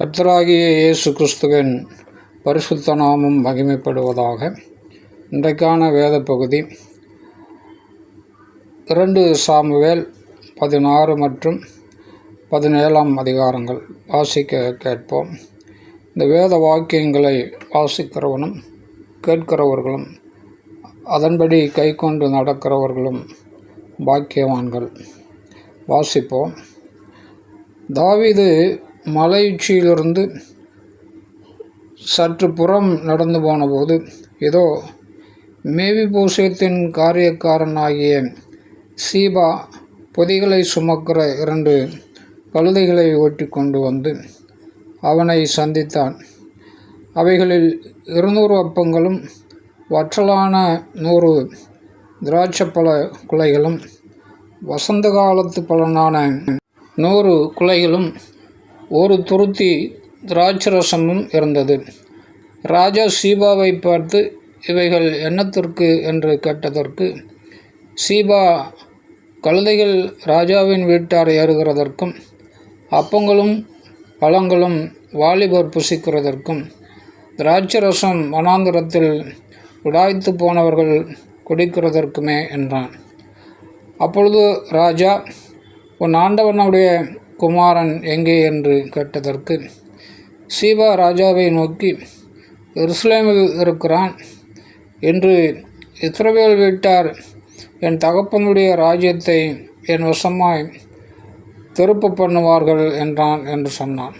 கர்த்தராகிய இயேசு கிறிஸ்துவின் பரிசுத்த நாமம் மகிமைப்படுவதாக இன்றைக்கான வேத பகுதி இரண்டு சாமுவேல் பதினாறு மற்றும் பதினேழாம் அதிகாரங்கள் வாசிக்க கேட்போம். இந்த வேத வாக்கியங்களை வாசிக்கிறவனும் கேட்கிறவர்களும் அதன்படி கை கொண்டு நடக்கிறவர்களும் பாக்கியவான்கள். வாசிப்போம். தாவிது மலை உச்சியிலிருந்து சற்று புறம் நடந்து போனபோது இதோ மேவி பூசியத்தின் காரியக்காரனாகிய சீபா பொதிகளை சுமக்கிற இரண்டு கழுதைகளை ஓட்டி கொண்டு வந்து அவனை சந்தித்தான். அவைகளில் இருநூறு அப்பங்களும் வற்றலான நூறு திராட்சப்பழ குலைகளும் வசந்த காலத்து பலனான நூறு குலைகளும் ஒரு துருத்தி திராட்சரசமும் இருந்தது. ராஜா சீபாவை பார்த்து இவைகள் என்னத்திற்கு? என்று கேட்டதற்கு சீபா கழுதைகள் ராஜாவின் வீட்டார் ஏறுகிறதற்கும் அப்பங்களும் பழங்களும் வாலிபர் புசிக்கிறதற்கும் திராட்சரசம் வனாந்திரத்தில் உடாய்த்து போனவர்கள் குடிக்கிறதற்குமே என்றான். அப்பொழுது ராஜா உன் ஆண்டவனுடைய குமாரன் எங்கே என்று கேட்டதற்கு சீபா ராஜாவை நோக்கி எருசலேமில் இருக்கிறான். என்று இஸ்ரவேல் வீட்டார் என் தகப்பனுடைய ராஜ்யத்தை என் வசமாய் திருப்பு பண்ணுவார்கள் என்றான் என்று சொன்னான்.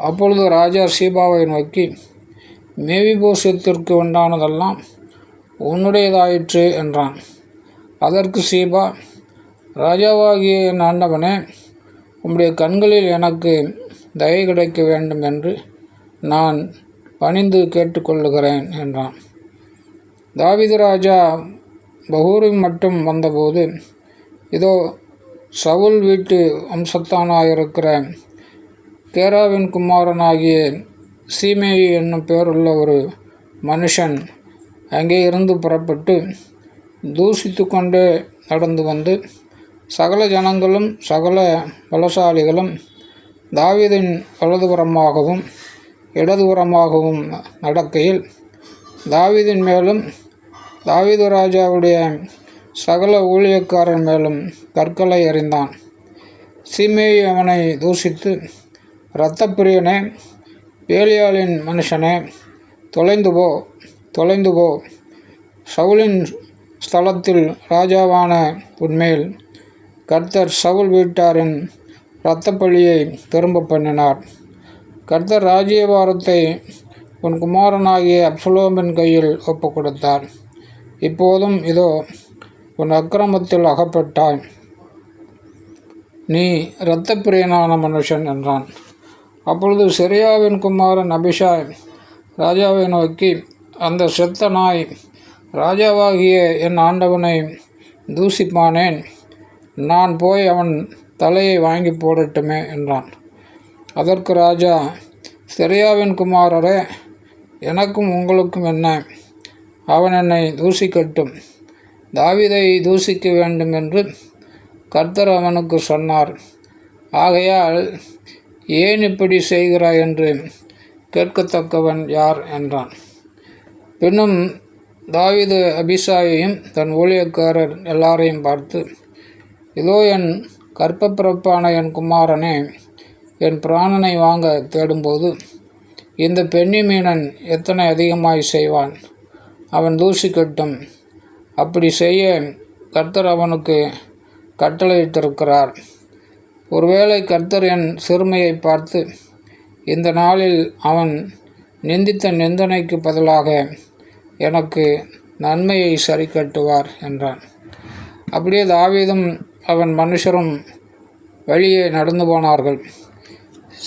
அப்பொழுது ராஜா சீபாவை நோக்கி மேவிபோசத்திற்கு உண்டானதெல்லாம் உன்னுடையதாயிற்று என்றான். அதற்கு சீபா ராஜாவாகிய என் ஆண்டவனே உம்முடைய கண்களில் எனக்கு தயை கிடைக்க வேண்டும் என்று நான் பணிந்து கேட்டுக்கொள்ளுகிறேன் என்றான். தாவிது ராஜா பகூரில் மட்டும் வந்தபோது இதோ சவுல் வீட்டு வம்சத்தானாயிருக்கிற கேராவின் குமாரனாகிய சீமேயி என்னும் பேருள்ள ஒரு மனுஷன் அங்கே இருந்து புறப்பட்டு தூசித்து கொண்டே நடந்து வந்து சகல ஜனங்களும் சகல பலசாலிகளும் தாவீதின் வலதுபுறமாகவும் இடதுபுறமாகவும் நடக்கையில் தாவீதின் மேலும் தாவீது ராஜாவுடைய சகல ஊழியக்காரன் மேலும் கற்களை எறிந்தான் சீமேயி அவனை தூஷித்து இரத்தப்பிரியனே பேலியாளின் மனுஷனே தொலைந்து போ தொலைந்து போ. சவுலின் ஸ்தலத்தில் ராஜாவான உண்மையில் கர்த்தர் சவுல் வீட்டாரின் இரத்தப்பழியை திரும்ப பண்ணினார். கர்த்தர் ராஜ்யபாரத்தை உன் குமாரனாகிய அப்சலோமின் கையில் ஒப்பு கொடுத்தார் இப்போதும் இதோ உன் அக்கிரமத்தில் அகப்பட்டாய். நீ இரத்தப்பிரியனான மனுஷன் என்றான். அப்பொழுது சிரியாவின் குமாரன் அபிஷாய் ராஜாவை நோக்கி அந்த செத்த நாய் ராஜாவாகிய என் ஆண்டவனை தூசிப்பானேன். நான் போய் அவன் தலையை வாங்கி போடட்டுமே என்றான். அதற்கு ராஜா சிரியாவின் குமாரரே எனக்கும் உங்களுக்கும் என்ன? அவன் என்னை தூசிக்கட்டும். தாவிதை தூசிக்க வேண்டும் என்று கர்த்தர் அவனுக்கு சொன்னார். ஆகையால் ஏன் இப்படி செய்கிறாய் என்று கேட்கத்தக்கவன் யார் என்றான். பின்னும் தாவிது அபிசாயையும் தன் ஊழியக்காரர் எல்லாரையும் பார்த்து இதோ என் கற்பப்பிறப்பான என் குமாரனே என் பிராணனை வாங்க தேடும்போது இந்த பெண்ணி மீனன் எத்தனை அதிகமாய் செய்வான்? அவன் தூசிக்கட்டும். அப்படி செய்ய கர்த்தர் அவனுக்கு கட்டளையிட்டிருக்கிறார். ஒருவேளை கர்த்தர் என் சிறுமையை பார்த்து இந்த நாளில் அவன் நிந்தித்த நிந்தனைக்கு பதிலாக எனக்கு நன்மையை சரி கட்டுவார் என்றான். அப்படியே தாவீதும் அவன் மனுஷரும் வெளியே நடந்து போனார்கள்.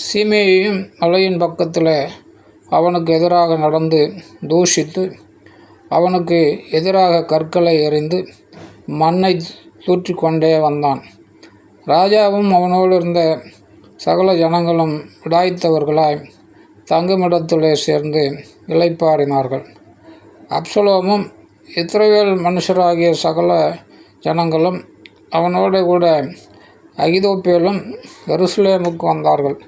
சீமையையும் மலையின் பக்கத்தில் அவனுக்கு எதிராக நடந்து தூஷித்து அவனுக்கு எதிராக கற்களை எறிந்து மண்ணை தூற்றிக்கொண்டே வந்தான். ராஜாவும் அவனோடு இருந்த சகல ஜனங்களும் விடாய்த்தவர்களாய் தங்குமிடத்திலே சேர்ந்து இலைப்பாறினார்கள் அப்சலோமும் இஸ்ரவேல் மனுஷராகிய சகல ஜனங்களும் அவனோடு கூட அகிதோப்பேலும் எருசலேமுக்கு வந்தார்கள்.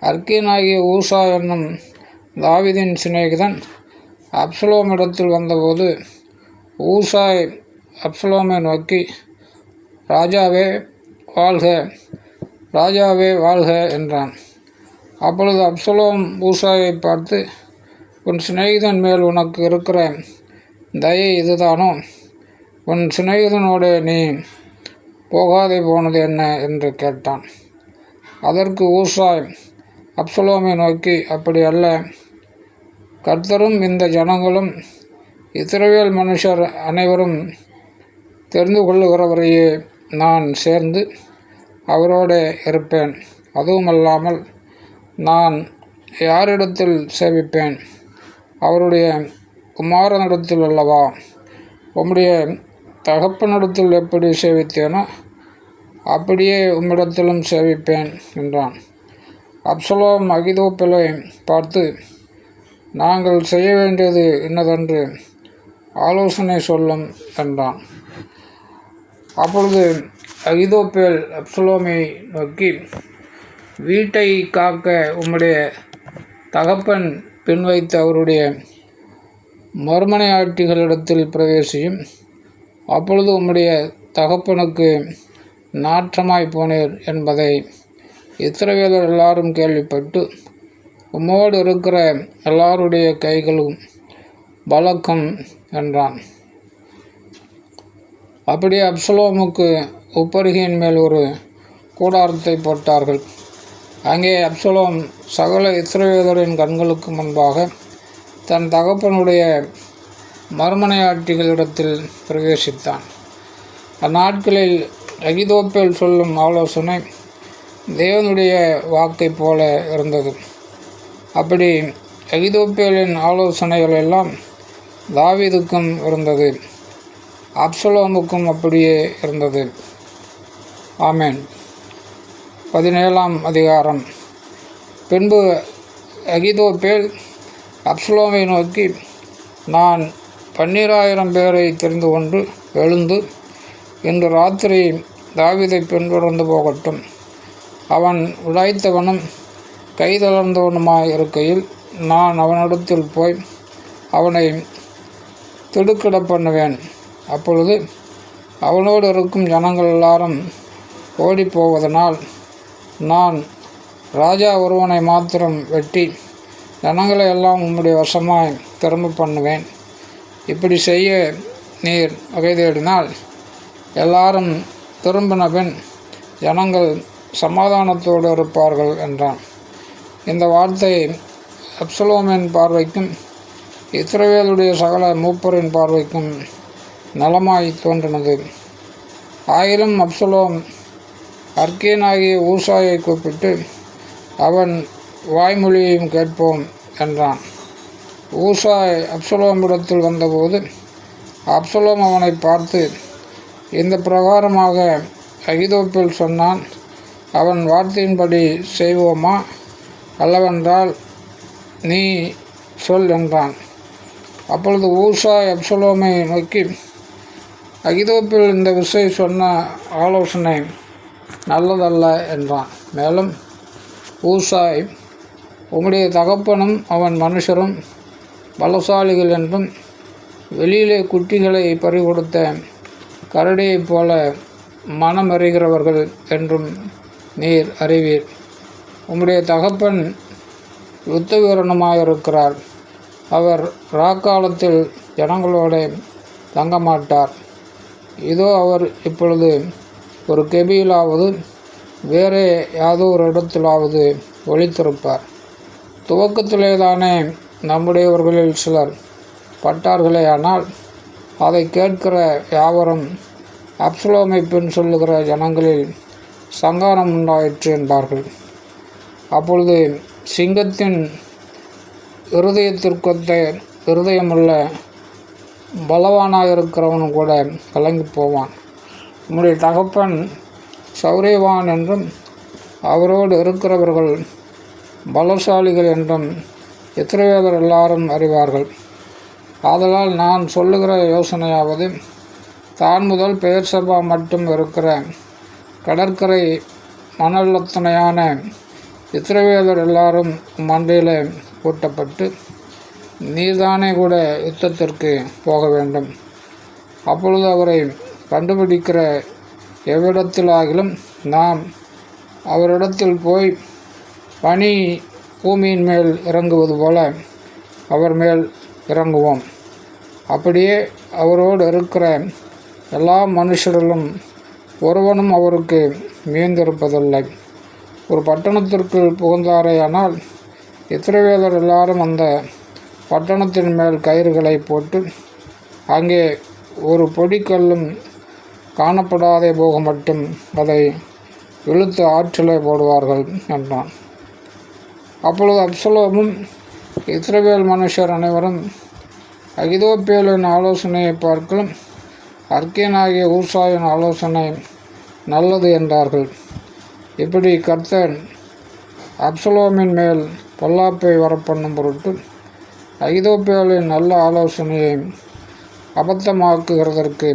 அர்க்கீனாகிய ஊசா என்னும் தாவிதின் சிநேகிதன் அப்சலோமிடத்தில் வந்தபோது ஊசாய் அப்சலோமை நோக்கி ராஜாவே வாழ்க ராஜாவே வாழ்க என்றான். அப்பொழுது அப்சலோம் ஊசாயை பார்த்து உன் சிநேகிதன் மேல் உனக்கு இருக்கிற தயை இதுதானோ? உன் சிநேகிதனோட நீ போகாதே போனது என்ன என்று கேட்டான். அதற்கு ஊசாய் அப்சலோமை நோக்கி அப்படி அல்ல. கர்த்தரும் இந்த ஜனங்களும் இத்திரவியல் மனுஷர் அனைவரும் தெரிந்து கொள்ளுகிறவரையே நான் சேர்ந்து அவரோடு இருப்பேன். அதுவுமல்லாமல் நான் யாரிடத்தில் சேவிப்பேன்? அவருடைய குமாரனிடத்தில் அல்லவா? உம்முடைய தகப்பனிடத்தில் எப்படி சேவித்தேனோ அப்படியே உம்மிடத்திலும் சேவிப்பேன் என்றான். அப்சலோம் அகிதோப்பிலை பார்த்து நாங்கள் செய்ய வேண்டியது என்னதென்று ஆலோசனை சொல்லும் என்றான். அப்பொழுது அகிதோப்பேல் அப்சலோமை நோக்கி வீட்டை காக்க உம்முடைய தகப்பன் பின் வைத்த அவருடைய மறுமனையாட்டிகளிடத்தில் பிரவேசியும் அப்பொழுது உம்முடைய தகப்பனுக்கு நாற்றமாய் போனீர் என்பதை இத்திரவேலர் எல்லாரும் கேள்விப்பட்டு உம்மோடு இருக்கிற எல்லாருடைய கைகளும் பலக்கும் என்றான். அப்படியே அப்சலோமுக்கு உப்பருகையின் மேல் ஒரு கூடாரத்தை போட்டார்கள். அங்கே அப்சலோம் சகல இஸ்ரவேலரின் கண்களுக்கு முன்பாக தன் தகப்பனுடைய மர்மனையாட்டிகளிடத்தில் பிரவேசித்தான். அந்நாட்களில் அகிதோப்பேல் சொல்லும் ஆலோசனை தேவனுடைய வாக்கை போல இருந்தது. அப்படி அகிதோப்பேலின் ஆலோசனைகள் எல்லாம் தாவிதுக்கும் இருந்தது. அப்சலோமுக்கும் அப்படியே இருந்தது. ஆமேன். பதினேழாம் அதிகாரம். பின்பு அகிதோப்பேல் அப்சலோமை நோக்கி நான் பன்னிராயிரம் பேரை தெரிந்து கொண்டு எழுந்து இன்று ராத்திரி தாவிதை பின்தொடர்ந்து போகட்டும். அவன் உழைத்தவனும் கைதளர்ந்தவனுமாய் இருக்கையில் நான் அவனிடத்தில் போய் அவனை திடுக்கிட பண்ணுவேன். அப்பொழுது அவனோடு இருக்கும் ஜனங்கள் எல்லாரும் ஓடிப்போவதனால் நான் ராஜா ஒருவனை மாத்திரம் வெட்டி ஜனங்களை எல்லாம் உம்முடைய வசமாய் திரும்ப பண்ணுவேன். இப்படி செய்ய நீர் வகை தேடினால் எல்லாரும் திரும்பின பின் ஜனங்கள் சமாதானத்தோடு இருப்பார்கள் என்றான். இந்த வார்த்தை அப்சலோமின் பார்வைக்கும் இஸ்ரவேலுடைய சகல மூப்பரின் பார்வைக்கும் நலமாய் தோன்றினது. ஆயிரம் அப்சலோம் அர்க்கேனாகிய ஊசாயை கூப்பிட்டு அவன் வாய்மொழியையும் கேட்போம் என்றான். ஊசாய் அப்சலோமிடத்தில் வந்தபோது அப்சலோம் அவனை பார்த்து இந்த பிரகாரமாக அகிதோப்பில் சொன்னான் அவன் வார்த்தையின்படி செய்வோமா? அல்லவென்றால் நீ சொல் என்றான். அப்பொழுது ஊசாய் அப்சலோமை நோக்கி அகிதோப்பில் இந்த விஷயம் சொன்ன ஆலோசனை நல்லதல்ல என்றான். மேலும் ஊசாய் உம்முடைய தகப்பனும் அவன் மனுஷரும் பலசாலிகள் என்றும் வெளியிலே குட்டிகளை பறிகொடுத்த கரடியைப் போல மனமறிகிறவர்கள் என்றும் நீர் அறிவீர். உம்முடைய தகப்பன் யுத்த வீரனுமாயிருக்கிறார் அவர் ராக்காலத்தில் ஜனங்களோட தங்க மாட்டார் இதோ அவர் இப்பொழுது ஒரு கெபியிலாவது வேறே யாதோ ஒரு இடத்திலாவது ஒழித்திருப்பார் துவக்கத்திலே தானே நம்முடையவர்களில் சிலர் பட்டார்களே ஆனால் அதை கேட்கிற யாவரும் அப்சலோமை பின் சொல்லுகிற ஜனங்களில் சங்காரம் உண்டாயிற்று என்பார்கள். அப்பொழுது சிங்கத்தின் இருதயத்திற்கொத்த இருதயமுள்ள பலவானாக இருக்கிறவனும் கூட கலங்கி போவான். உம்முடைய தகப்பன் சௌரியவான் என்றும் அவரோடு இருக்கிறவர்கள் பலசாலிகள் என்றும் இத்திரவேதர் எல்லாரும் அறிவார்கள்? ஆதலால் நான் சொல்லுகிற யோசனையாவது தான் முதல் பெயர் சபா மட்டும் இருக்கிற கடற்கரை மணலத்தனையான இத்திரவேதர் எல்லாரும் மண்டையில் கூட்டப்பட்டு நீதானே கூட யுத்தத்திற்கு போக வேண்டும்? அப்பொழுது அவரை கண்டுபிடிக்கிற எவ்விடத்திலாகிலும் நாம் அவரிடத்தில் போய் பணி பூமியின் மேல் இறங்குவது போல அவர் மேல் இறங்குவோம். அப்படியே அவரோடு இருக்கிற எல்லா மனுஷர்களும் ஒருவனும் அவருக்கு மீந்திருப்பதில்லை. ஒரு பட்டணத்திற்குள் புகுந்தாரேயானால் இத்திரவேதர் எல்லாரும் அந்த பட்டணத்தின் மேல் கயிறுகளை போட்டு அங்கே ஒரு பொடிக்கல்லும் காணப்படாதே போக மட்டும் அதை இழுத்து ஆற்றிலே போடுவார்கள் என்றான். அப்பொழுது அப்சலோமும் இஸ்ரவேல் மனுஷர் அனைவரும் அகிதோப்பேலின் ஆலோசனையை பார்க்க அர்க்கேனாகிய ஊசாயின் ஆலோசனை நல்லது என்றார்கள். இப்படி கர்த்தன் அப்சலோமின் மேல் பொல்லாப்பை வரப்பண்ணும் பொருட்டு அகிதோப்பேலின் நல்ல ஆலோசனையை அபத்தமாக்குகிறதற்கு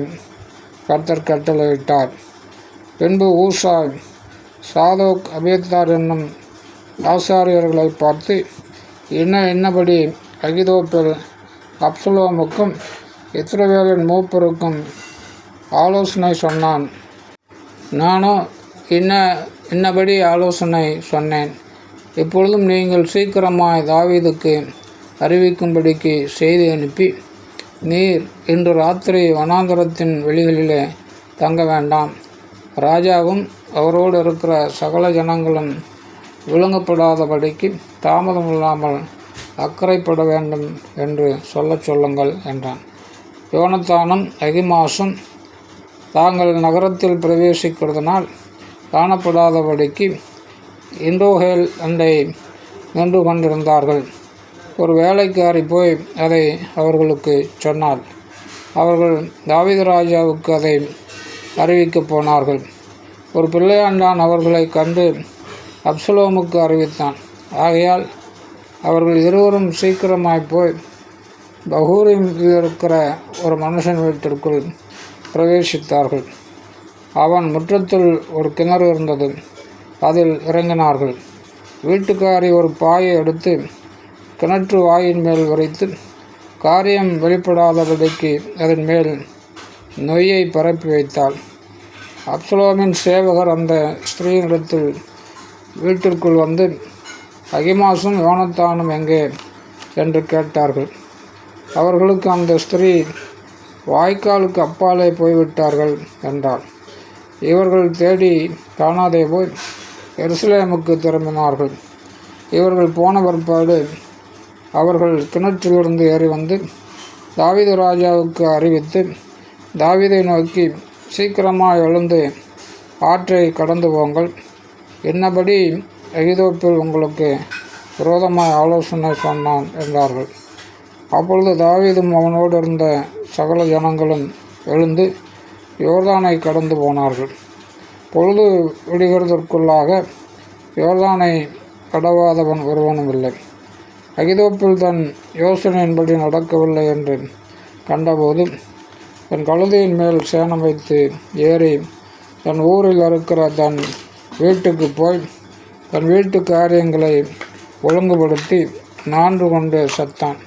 கர்த்தர் கட்டளையிட்டார். பின்பு ஊசா சாதோக் அபேத்தார் என்னும் ஆசாரியர்களை பார்த்து என்ன என்னபடி? அகிதோப்பேல் அப்சலோமுக்கும் இத்ரவேலின் மூப்பருக்கும் ஆலோசனை சொன்னான். நானும் என்ன இன்னபடி ஆலோசனை சொன்னேன்? இப்பொழுதும் நீங்கள் சீக்கிரமாய் தாவீதுக்கு அறிவிக்கும்படிக்கு செய்தி அனுப்பி நீர் இன்று ராத்திரி வனாந்தரத்தின் வெளிகளிலே தங்க வேண்டாம். ராஜாவும் அவரோடு இருக்கிற சகல ஜனங்களும் விழுங்கப்படாதபடிக்கு தாமதமில்லாமல் அக்கறைப்பட வேண்டும் என்று சொல்லச் சொல்லுங்கள் என்றான். யோனத்தானும் அகிமாசும் தாங்கள் நகரத்தில் பிரவேசிக்கிறதுனால் காணப்படாதபடிக்கு இண்டோஹேல் அண்டை நின்று கொண்டிருந்தார்கள். ஒரு வேலைக்காரி போய் அதை அவர்களுக்கு சொன்னாள். அவர்கள் தாவித ராஜாவுக்கு அதை அறிவிக்கப் போனார்கள். ஒரு பிள்ளையாண்டான் அவர்களை கண்டு அப்சலோமுக்கு அறிவித்தான். ஆகையால் அவர்கள் இருவரும் சீக்கிரமாய் போய் பகூரில் இருக்கிற ஒரு மனுஷன் வீட்டிற்குள் பிரவேசித்தார்கள். அவன் முற்றத்தில் ஒரு கிணறு இருந்தது. அதில் இறங்கினார்கள். வீட்டுக்காரி ஒரு பாயை எடுத்து கிணற்று வாயின் மேல் வரைத்து காரியம் வெளிப்படாதபடிக்கு அதன் மேல் நொய்யை பரப்பி வைத்தாள். அப்சலோமின் சேவகர் அந்த ஸ்திரீனிடத்தில் வீட்டிற்குள் வந்து அகிமாசும் யோனத்தானும் எங்கே? என்று கேட்டார்கள். அவர்களுக்கு அந்த ஸ்திரீ வாய்க்காலுக்கு அப்பாலே போய்விட்டார்கள் என்றார் இவர்கள் தேடி காணாதே போய் எருசலேமுக்கு திரும்பினார்கள். இவர்கள் போன பிற்பாடு அவர்கள் கிணற்றிலிருந்து ஏறி வந்து தாவித ராஜாவுக்கு அறிவித்து தாவிதை நோக்கி சீக்கிரமாக எழுந்து ஆற்றை கடந்து போங்கள். என்னபடி எகிதோப்பில் உங்களுக்கு விரோதமாய் ஆலோசனை சொன்னான் என்றார்கள். அப்பொழுது தாவீதும் அவனோடு இருந்த சகல ஜனங்களும் எழுந்து யோர்தானை கடந்து போனார்கள். பொழுது விடுகிறதற்குள்ளாக யோர்தானை கடவாதவன் ஒருவனும் இல்லை. அகிதோப்பில் தன் யோசனையின்படி நடக்கவில்லை என்று கண்டபோது தன் கழுதையின் மேல் சேனம் வைத்து ஏறி தன் ஊரில் இருக்கிற தன் வீட்டுக்கு போய் தன் வீட்டு காரியங்களை ஒழுங்குபடுத்தி நான்கு கொண்டு சத்தான்.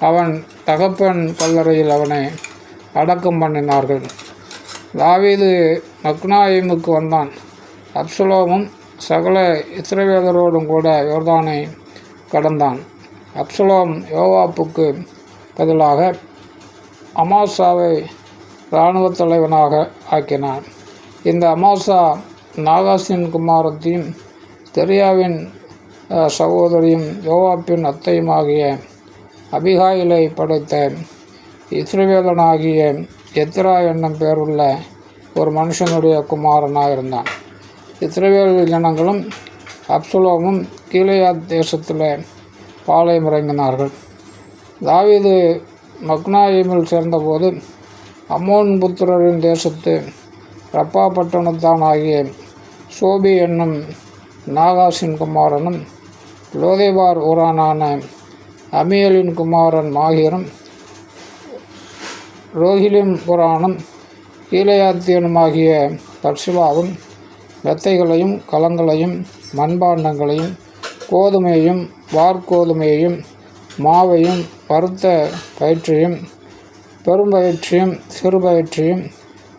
அவன் தகப்பன் கல்லறையில் அவனை அடக்கம் பண்ணினார்கள். தாவீது மக்னாயிமுக்கு வந்தான். அப்சலோமும் சகல இஸ்ரவேலரோடும் கூட யோர்தானை கடந்தான். அப்சலோம் யோவாப்புக்கு பதிலாக அமாசாவை இராணுவ தலைவனாக ஆக்கினான். இந்த அமாசா நாகாசின் குமாரத்தையும் தெரியாவின் சகோதரியும் யோவாப்பின் அத்தையுமாகிய அபிகாயிலை படைத்த இஸ்ரவேலனாகிய எத்ரா என்னும் பேருள்ள ஒரு மனுஷனுடைய குமாரனாக இருந்தான். இஸ்ரவேல் ஜனங்களும் அப்சுலோமும் கீழையாத் தேசத்தில் பாளையம் இறங்கினார்கள். தாவீது மக்னாயிமில் சேர்ந்தபோது அம்மோன் புத்திரரின் தேசத்து ரப்பா பட்டணத்தான் ஆகிய சோபி என்னும் நாகாசின் குமாரனும் லோதேவார் ஊரானான அமியலின் குமாரன் மாகிரும் ரோஹிலின் புராணம் கீழையாத்தியனுமாகிய பர்சிலாவும் மெத்தைகளையும் கலங்களையும் மண்பாண்டங்களையும் கோதுமையையும் வார்கோதுமையையும் மாவையும் பருத்த பயிற்சியும் பெரும்பயிற்சியும் சிறுபயிற்சியும்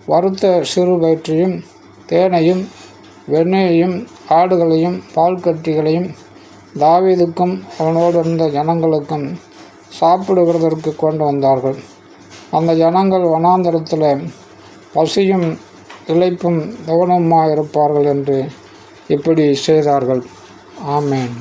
வறுத்த சிறுபயிற்சியும் தேனையும் வெண்ணெயையும் ஆடுகளையும் பால் கட்டிகளையும் தாவீதுக்கும் அவனோடு இருந்த ஜனங்களுக்கும் சாப்பிடுகிறதற்கு கொண்டு வந்தார்கள். அந்த ஜனங்கள் வனாந்தரத்தில் பசியும் இழைப்பும் கவனமாக இருப்பார்கள் என்று இப்படி செய்தார்கள். ஆமேன்.